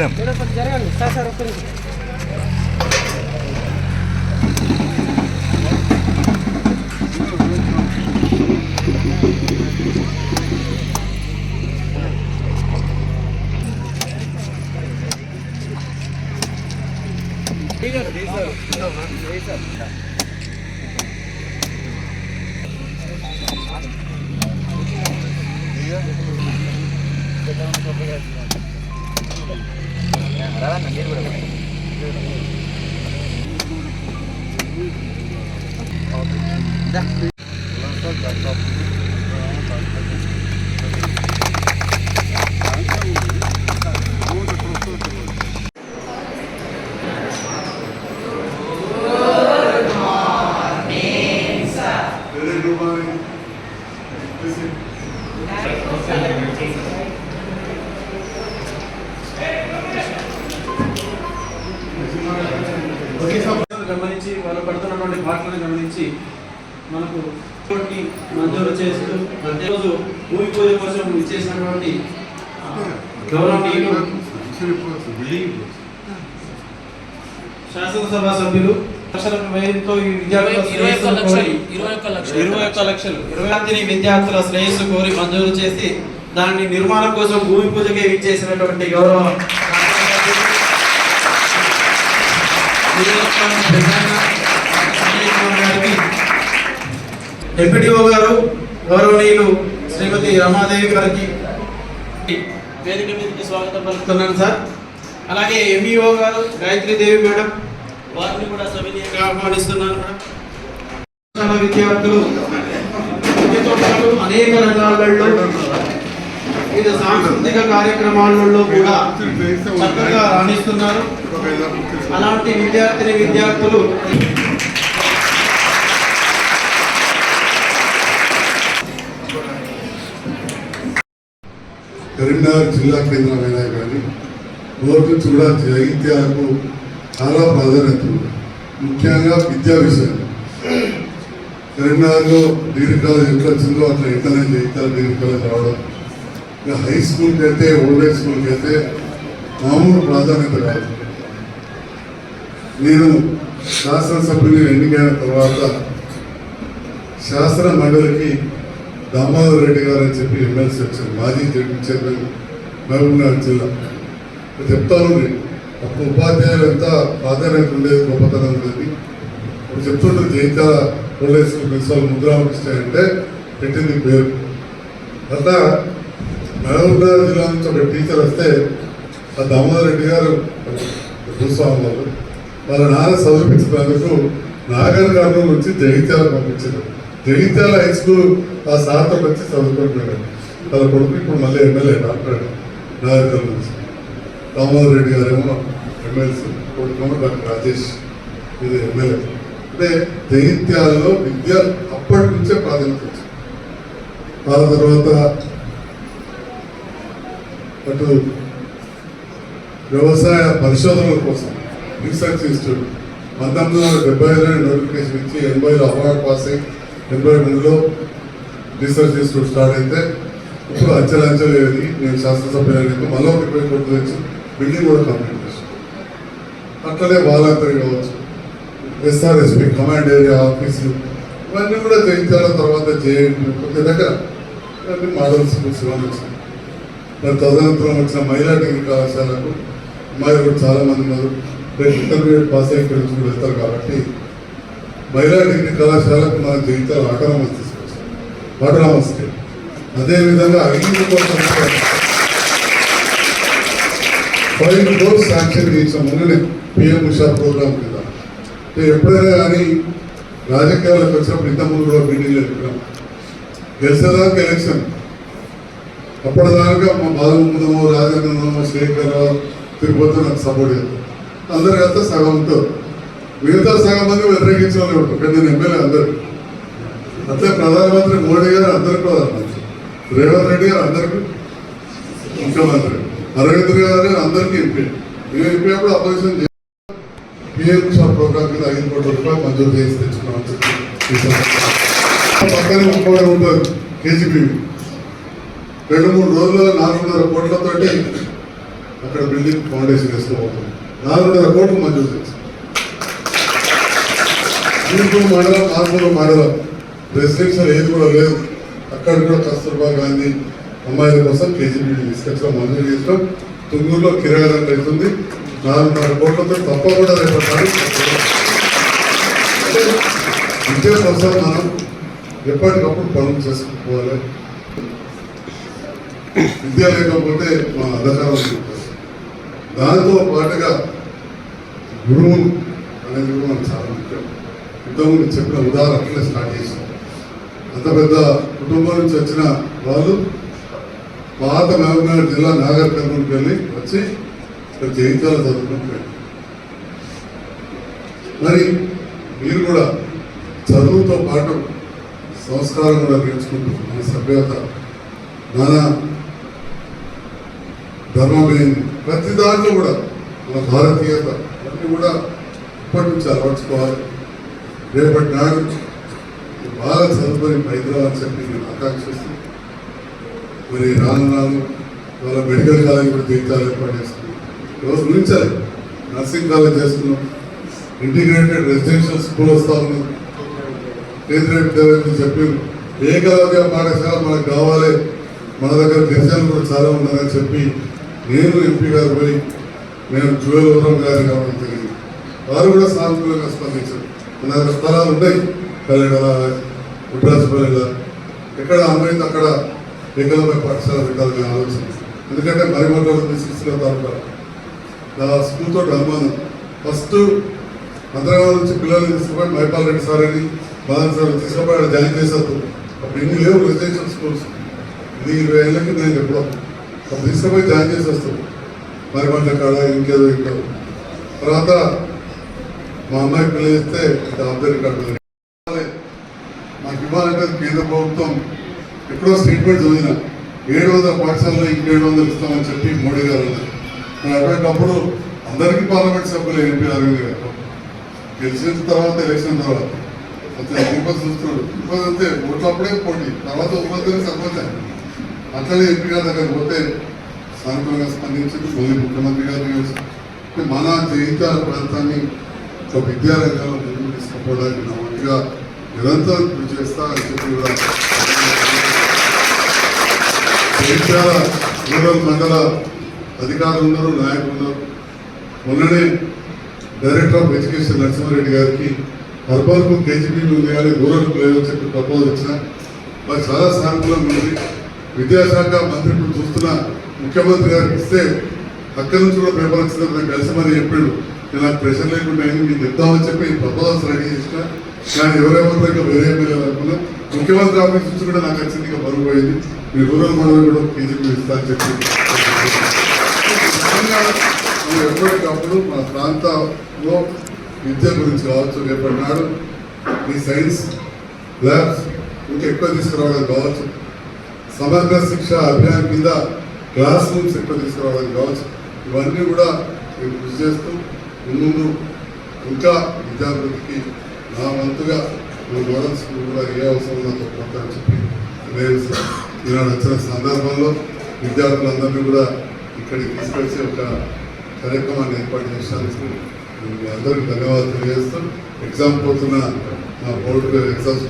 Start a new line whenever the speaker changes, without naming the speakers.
Madam madam
madam కొంచెం జరగండి sir sir ఒక్క నిమిషం
Very good morning. Listen.
గమనించి వాళ్ళు పడుతున్నటువంటి పాటలను గమనించి మనకు మంజూరు చేస్తూ ప్రతిరోజు భూమి పూజ కోసం ఇచ్చేసినటువంటి గౌరవనీయులు శాసనసభ సభ్యులు
ఇరవై ఒక్క లక్షలు ఇరవై
విద్యార్థుల శ్రేయస్సు కోరి మంజూరు చేసి దాని నిర్మాణం కోసం భూమి పూజకే ఇచ్చేసినటువంటి గౌరవ. ఎంపీడీఓ గారు గౌరవనీయులు శ్రీమతి రమాదేవి గారికి వేదిక మీదకి స్వాగతం పలుకుతున్నాను సార్. అలాగే ఎంఈఓ గారు గాయత్రి దేవి మేడం వారిని కూడా సవినీయంగా ఆహ్వానిస్తున్నాను మేడం. చాలా విద్యార్థులు అనేక రంగాలలో వివిధ సాంస్కృతిక కార్యక్రమాలలో కూడా చక్కగా రాణిస్తున్నారు. అలాంటి విద్యార్థిని విద్యార్థులు
కరీంనగర్ జిల్లా కేంద్రమైనా కానీ నోటి నుంచి కూడా జైత్యాలకు చాలా ప్రాధాన్యత ముఖ్యంగా విద్యా విషయం. కరీంనగర్లో డిగ్రీ కాలేజ్ ఎట్లా వచ్చిందో అట్లా ఇంటర్నెట్ జైత్యాల డిగ్రీ కాలేజ్ రావడం ఇక హై స్కూల్కి అయితే ఓల్డ్ హై స్కూల్కి అయితే మామూలు ప్రాధాన్యత కాదు నేను శాసనసభ్యుని ఎన్నికైన తర్వాత శాసన మండలికి దామోదర్ రెడ్డి గారు అని చెప్పి ఎమ్మెల్సీ వచ్చారు. మాజీ జడ్పీ చైర్మన్ మహబూబ్నగర్ జిల్లా. చెప్తాను నేను. అప్పుడు ఉపాధ్యాయులు ఎంత ప్రాధాన్యత ఉండేది గొప్పతనం ఉండేది. ఇప్పుడు చెప్తుంటారు జైతాల స్కూల్ ప్రిన్సిపాల్ ముద్రామకృష్ణ అంటే పెట్టింది పేరు. అట్లా మహబూబ్నగర్ జిల్లా నుంచి ఒక టీచర్ వస్తే ఆ దామోదర్ రెడ్డి గారు భూస్వామి వాళ్ళ నాన్న చదివించినందుకు నాగర్ కర్నూలు నుంచి జగిత్యాల పంపించారు. జగిత్యాల హై స్కూల్ ఆ సార్తో వచ్చి చదువుకుంటున్నాడు. వాళ్ళ కొడుకు ఇప్పుడు మళ్ళీ ఎమ్మెల్యే డాక్టర్ నాగర్ నుంచి. దామోదర్ రెడ్డి గారేమో ఎమ్మెల్సీ కొడుకు డాక్టర్ రాజేష్ ఇది ఎమ్మెల్యే అంటే జగిత్యాలలో విద్య అప్పటి నుంచే ప్రాధాన్యత వచ్చింది. తర్వాత అటు వ్యవసాయ పరిశోధనల కోసం రీసెర్చ్ ఇన్స్టిట్యూట్ పంతొమ్మిది వందల డెబ్బై ఐదులో నోటిఫికేషన్ ఇచ్చి ఎనభైలో అవార్డ్ పాస్ అయ్యి ఎనభై మూడులో రీసెర్చ్ ఇన్స్టిట్యూట్ స్టార్ట్ అయితే ఇప్పుడు అంచెలు అంచెలు నేను శాస్త్రసభ్యులైనందుకు మళ్ళీ ఒక ఇరవై కోట్లు తెచ్చి బిల్డింగ్ కూడా కంప్లీట్ చేసాను అట్లనే వాలంటరీ కావచ్చు ఎస్ఆర్ఎస్పి కమాండ్ ఏరియా ఆఫీసులు ఇవన్నీ కూడా జయించాల తర్వాత చేయండి ప్రతి దగ్గర ఇవన్నీ మోడల్ స్కూల్స్ ఇవన్నీ మరి తదనంతరం వచ్చిన మహిళా డిగ్రీ కళాశాలకు అమ్మాయిలు కూడా చాలా మంది ఉన్నారు. రేపు ఇంటర్మీడియట్ పాస్ అయ్యి ఇక్కడి కూడా వెళ్తారు కాబట్టి మహిళా డిగ్రీ కళాశాలకు మన జీవితాలు ఆటోనమస్ తీసుకొచ్చాం ఆటోనమస్ అదేవిధంగా ఐదు కోసం ఫైవ్ క్రోర్స్ శాంక్షన్ చేసాం మొన్ననే పిఎం ఉషా ప్రోగ్రామ్ కింద ఎప్పుడైనా కానీ రాజకీయాలకు వచ్చినప్పుడు ఇంతకుముందు కూడా మీటింగ్లు చెప్పినాం గెలిచేదాకా ఎలక్షన్. అప్పటిదాకా మా బాలముందమో రాజేంద్రమో శేఖర్ తిరుపతి నాకు సపోర్ట్ చేస్తారు అందరు కలిస్తే సగం ఉంటారు మిగతా సగం మంది వ్యతిరేకించిన వాళ్ళు ఉంటారు కానీ నేను ఎమ్మెల్యే అందరు. అట్లే ప్రధానమంత్రి మోడీ గారు అందరికి ప్రధానమంత్రి రేవంత్ రెడ్డి గారు అందరికి ముఖ్యమంత్రి. అరవింద్ గారు అందరికీ ఎంపీ. ఇక ఎంపీ అప్పుడు అపోజిషన్ పిఎం షాప్ ప్రోగ్రామ్ కింద ఐదు కోట్ల రూపాయలు మంజూరు చేసి తెచ్చుకున్నాం చెప్పి. పక్కనే ఇంకోటి ఉంటుంది. కేజీబీ రెండు మూడు రోజుల్లో నాలుగున్నర కోట్లతోటి అక్కడ బిల్డింగ్ ఫౌండేషన్ వేసుకోబోతుంది నాలుగున్నర కోట్లు మంజూరు చేసి మండలం ఆర్మూరు మండలం రెసిడెన్షియల్ ఏది కూడా లేదు. అక్కడ కూడా కస్తూర్బా గాంధీ అమ్మాయిల కోసం కేజీబీ తీసుకొచ్చడం మంజూరు చేసినాం. తుంగూరులో కిరాయిలం అవుతుంది నాలుగున్నర కోట్లతో తప్పకుండా రేపటి అంటే సంవత్సరం కోసం మనం ఎప్పటికప్పుడు పనులు చేసుకుపోవాలి. విద్య లేకపోతే మా అధికారం దాంతో పాటుగా గురువు అనేది కూడా మనకు చాలా ముఖ్యం ఇంతకుముందు చెప్పిన ఉదాహరణలే స్టార్ట్ చేసాం అంత పెద్ద కుటుంబం నుంచి వచ్చిన వాళ్ళు పాత మహబూబ్నగర్ జిల్లా నాగర్ కర్నూలుకి వెళ్ళి వచ్చి ఇక్కడ జయించాల చదువుకుంటున్నాడు మరి మీరు కూడా చదువుతో పాటు సంస్కారం కూడా నేర్చుకుంటూ మన సభ్యత మన ధర్మమేం ప్రతి దాంట్లో కూడా మన భారతీయత అన్నీ కూడా ఇప్పటి నుంచి అలవర్చుకోవాలి. రేపటి నాడు బాగా చదువుకొని హైదరాబాద్ చెప్పి నేను ఆకాంక్షిస్తూ మరి రాను రాను వాళ్ళ మెడికల్ కాలేజ్ కూడా జీవితాలు ఏర్పాటు చేసుకున్నాం రోజు గురించాలి నర్సింగ్ కాలేజ్ చేస్తున్నాం. ఇంటిగ్రేటెడ్ రెసిడెన్షియల్ స్కూల్ వస్తా ఉన్నాం కేంద్రీయ విద్యాలయం చెప్పారు. ఏకలవ్య పాఠశాల మనకు కావాలి. మన దగ్గర గిరిజనులు కూడా చాలా ఉన్నారని చెప్పి నేను ఎంపీ గారు పోయి నేను జువెలవరం గారు కావడం జరిగింది వారు కూడా సానుకూలంగా స్పందించారు. మన దగ్గర స్థలాలు ఉన్నాయి. కల్లెగల ఉడ్రాజపల్లిలో ఎక్కడ అమ్మాయింది అక్కడ ఏకలవ్య పాఠశాల పెట్టాలని ఆలోచన. ఎందుకంటే మరిమట్లలో తీసుకొస్తున్న తాలూకా నా స్కూల్తో అనుమానం ఫస్ట్ హైదరాబాద్ నుంచి పిల్లల్ని తీసుకుపోయి మైపాల్ రెడ్డి సార్ అని బాలన్ సార్ తీసుకుపోయి జాయిన్ చేశారు అప్పుడు ఇన్ని లేవు రెసిడెన్షియల్ స్కూల్స్ ఇది ఇరవై ఏళ్ళకి నేను ఎప్పుడో అప్పుడు తీసుకుపోయి జాయిన్ చేసి వస్తాం మరి వాళ్ళ కాడ ఇంకేదో ఇంకా. తర్వాత మా అమ్మాయి పిల్లలు ఇస్తే అబ్బాయి కార్డు. మాకు ఇవ్వాలంటే కేంద్ర ప్రభుత్వం ఎప్పుడో స్టేట్మెంట్ చదివిన ఏడు వందల పాఠశాలలో ఇంకేడు వందలు ఇస్తామని చెప్పి మోడీ గారు అన్నారు. మరి అటువంటిప్పుడు అందరికీ పార్లమెంట్ సభ్యులు ఎంపీ అరవింద్ గారు. గెలిచిన తర్వాత ఎలక్షన్ తర్వాత. అతను తిరుపతి చూస్తున్నాడు. తిరుపతి అంతే ఓట్లప్పుడే పోటీ. తర్వాత ఉపయోగం సర్పంచ్. అట్లనే ఎంపీ గారి దగ్గరకు పోతే సానుకూలంగా స్పందించి మళ్ళీ ముఖ్యమంత్రి గారు కలిసి మన జయించాల ప్రాంతాన్ని ఒక విద్యారంగంలో ముందుకు తీసుకుపోవడానికి నా వంతుగా నిరంతరం కృషి చేస్తా అని చెప్పి కూడా జయించాల రూరల్ మండల అధికారులు ఉన్నారు నాయకులు ఉన్నారు. మొన్ననే డైరెక్టర్ ఆఫ్ ఎడ్యుకేషన్ నరసింహారెడ్డి గారికి అర్బన్కు కేజీబీ ఉంది కానీ రూరల్ లేదని చెప్పి ప్రపోజ్ ఇచ్చిన మరి చాలా సానుకూలంగా ఉంది. విద్యాశాఖ మంత్రి ఇప్పుడు చూస్తున్న ముఖ్యమంత్రి గారికి ఇస్తే అక్కడి నుంచి కూడా పేపర్ వచ్చిందని నాకు కలిసి మరి చెప్పాడు. ఇలా నాకు ప్రెషర్ లేకుండా అయింది మీకు ఇద్దామని చెప్పి ప్రపోజల్స్ రెడీ చేసిన కానీ ఎవరెవరితో ఇంకా వేరే ఎమ్మెల్యే అనుకున్నా. ముఖ్యమంత్రి ఆఫీస్ నుంచి కూడా నాకు వచ్చింది ఇంకా బరువు పోయింది. మీ రూరల్ మండలి కూడా కేజీపీ ఇస్తా అని చెప్పి. ఎప్పటికప్పుడు మన ప్రాంతంలో విద్య గురించి కావచ్చు రేపటి నాడు ఈ సైన్స్ ల్యాబ్స్ ఇంకా ఎక్కువ తీసుకురావడం కావచ్చు. సమగ్ర శిక్ష అభియాన్ కింద క్లాస్ రూమ్స్ ఎక్కువ తీసుకురావడానికి కావచ్చు? ఇవన్నీ కూడా మేము కృషి చేస్తూ ముందు ఇంకా విద్యాభివృద్ధికి నా వంతుగా నా మోడల్ స్కూల్ కూడా ఏ అవసరం నాతో పోతానని చెప్పి నేను ఈనాడు వచ్చిన సందర్భంలో విద్యార్థులందరినీ కూడా ఇక్కడికి తీసుకొచ్చి ఒక కార్యక్రమాన్ని ఏర్పాటు చేసినందుకు మీ అందరికీ ధన్యవాదాలు తెలియజేస్తూ ఎగ్జామ్ పోతున్న నా బోర్డు ఎగ్జామ్స్